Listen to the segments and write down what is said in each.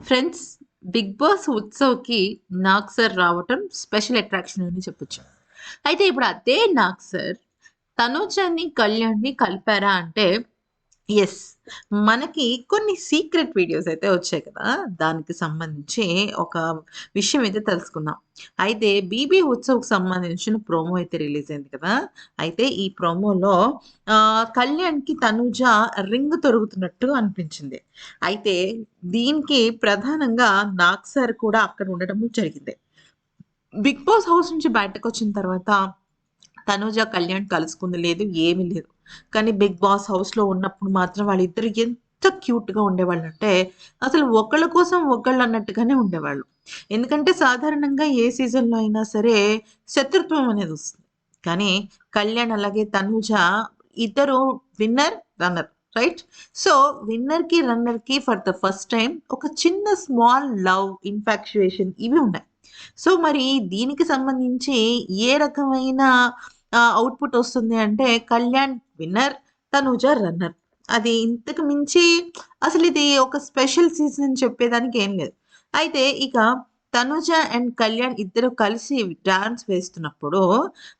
Friends big Boss ఉత్సవ్కి Nag sir రావటం special attraction అని చెప్పొచ్చు. అయితే ఇప్పుడు అదే నాగ్ సార్ తనుజాన్ని కళ్యాణ్ని కలిపారా అంటే ఎస్ మనకి కొన్ని సీక్రెట్ వీడియోస్ అయితే వచ్చాయి కదా. దానికి సంబంధించి ఒక విషయం అయితే తెలుసుకుందాం. అయితే బీబీ ఉత్సవ్కి సంబంధించిన ప్రోమో అయితే రిలీజ్ అయింది కదా. అయితే ఈ ప్రోమోలో కళ్యాణ్కి తనుజ రింగ్ తొరుగుతున్నట్టు అనిపించింది. అయితే దీనికి ప్రధానంగా నాగ్ సార్ కూడా అక్కడ ఉండడం జరిగింది. బిగ్ బాస్ హౌస్ నుంచి బయటకు వచ్చిన తర్వాత తనుజ కళ్యాణ్ కలుసుకుంది లేదు ఏమీ లేదు. కానీ బిగ్ బాస్ హౌస్లో ఉన్నప్పుడు మాత్రం వాళ్ళిద్దరు ఎంత క్యూట్గా ఉండేవాళ్ళు అంటే అసలు ఒకళ్ళ కోసం ఒకళ్ళు అన్నట్టుగానే ఉండేవాళ్ళు. ఎందుకంటే సాధారణంగా ఏ సీజన్లో అయినా సరే శత్రుత్వం అనేది వస్తుంది. కానీ కళ్యాణ్ అలాగే తనుజ ఇద్దరు విన్నర్ రన్నర్ రైట్ సో విన్నర్కి రన్నర్కి ఫర్ ద ఫస్ట్ టైం ఒక చిన్న స్మాల్ లవ్ ఇన్ఫాక్చుయేషన్ ఇవి ఉన్నాయి. సో మరి దీనికి సంబంధించి ఏ రకమైన అవుట్పుట్ వస్తుంది అంటే కళ్యాణ్ విన్నర్ తనుజ రన్నర్. అది ఇంతకు మించి అసలు ఇది ఒక స్పెషల్ సీజన్ అని చెప్పేదానికి ఏం లేదు. అయితే ఇక తనుజ అండ్ కళ్యాణ్ ఇద్దరు కలిసి డాన్స్ వేస్తున్నప్పుడు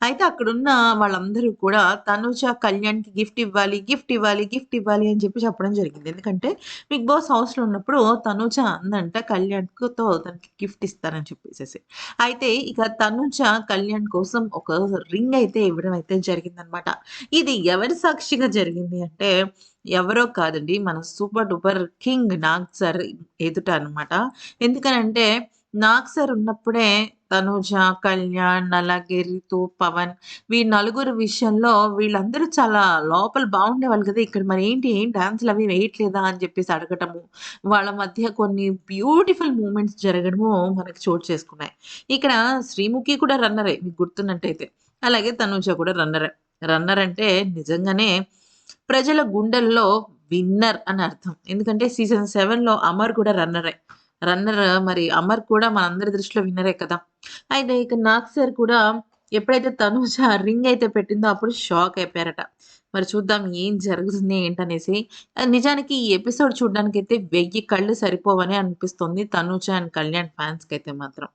అయితే అక్కడున్న వాళ్ళందరూ కూడా తనుజ కళ్యాణ్కి గిఫ్ట్ ఇవ్వాలి గిఫ్ట్ ఇవ్వాలి గిఫ్ట్ ఇవ్వాలి అని చెప్పి చెప్పడం జరిగింది. ఎందుకంటే బిగ్ బాస్ హౌస్లో ఉన్నప్పుడు తనుజ అందంట కళ్యాణ్తో తనకి గిఫ్ట్ ఇస్తారని చెప్పేసి అయితే ఇక తనుజ కళ్యాణ్ కోసం ఒక రింగ్ అయితే ఇవ్వడం అయితే జరిగిందనమాట. ఇది ఎవరి సాక్షిగా జరిగింది అంటే ఎవరో కాదండి మన super duper king Nag sir ఎదుట అనమాట. ఎందుకనంటే నాగ్ సార్ ఉన్నప్పుడే తనుజ కళ్యాణ్ అలాగే రితు పవన్ వీ నలుగురు విషయంలో వీళ్ళందరూ చాలా లోపల బాగుండేవాళ్ళు కదా. ఇక్కడ మరి ఏంటి ఏం డాన్సులు అవి వేయట్లేదా అని చెప్పేసి అడగటము వాళ్ళ మధ్య కొన్ని బ్యూటిఫుల్ మూమెంట్స్ జరగడము మనకు చోటు చేసుకున్నాయి. ఇక్కడ శ్రీముఖి కూడా రన్నరే మీకు గుర్తున్నట్టయితే. అలాగే తనుజ కూడా రన్నరే. రన్నర్ అంటే నిజంగానే ప్రజల గుండెల్లో విన్నర్ అని అర్థం. ఎందుకంటే సీజన్ సెవెన్లో అమర్ కూడా రన్నరే. రన్నర్ మరి అమర్ కూడా మనందరి దృష్టిలో విన్నరే కదా. అయితే ఇక నాగ్ సార్ కూడా ఎప్పుడైతే తనుజ రింగ్ అయితే పెట్టిందో అప్పుడు షాక్ అయిపోయారట. మరి చూద్దాం ఏం జరుగుతుంది ఏంటనేసి. నిజానికి ఈ ఎపిసోడ్ చూడడానికి అయితే వెయ్యి కళ్ళు సరిపోవని అనిపిస్తుంది తనుజ అండ్ కళ్యాణ్ ఫ్యాన్స్కి అయితే మాత్రం.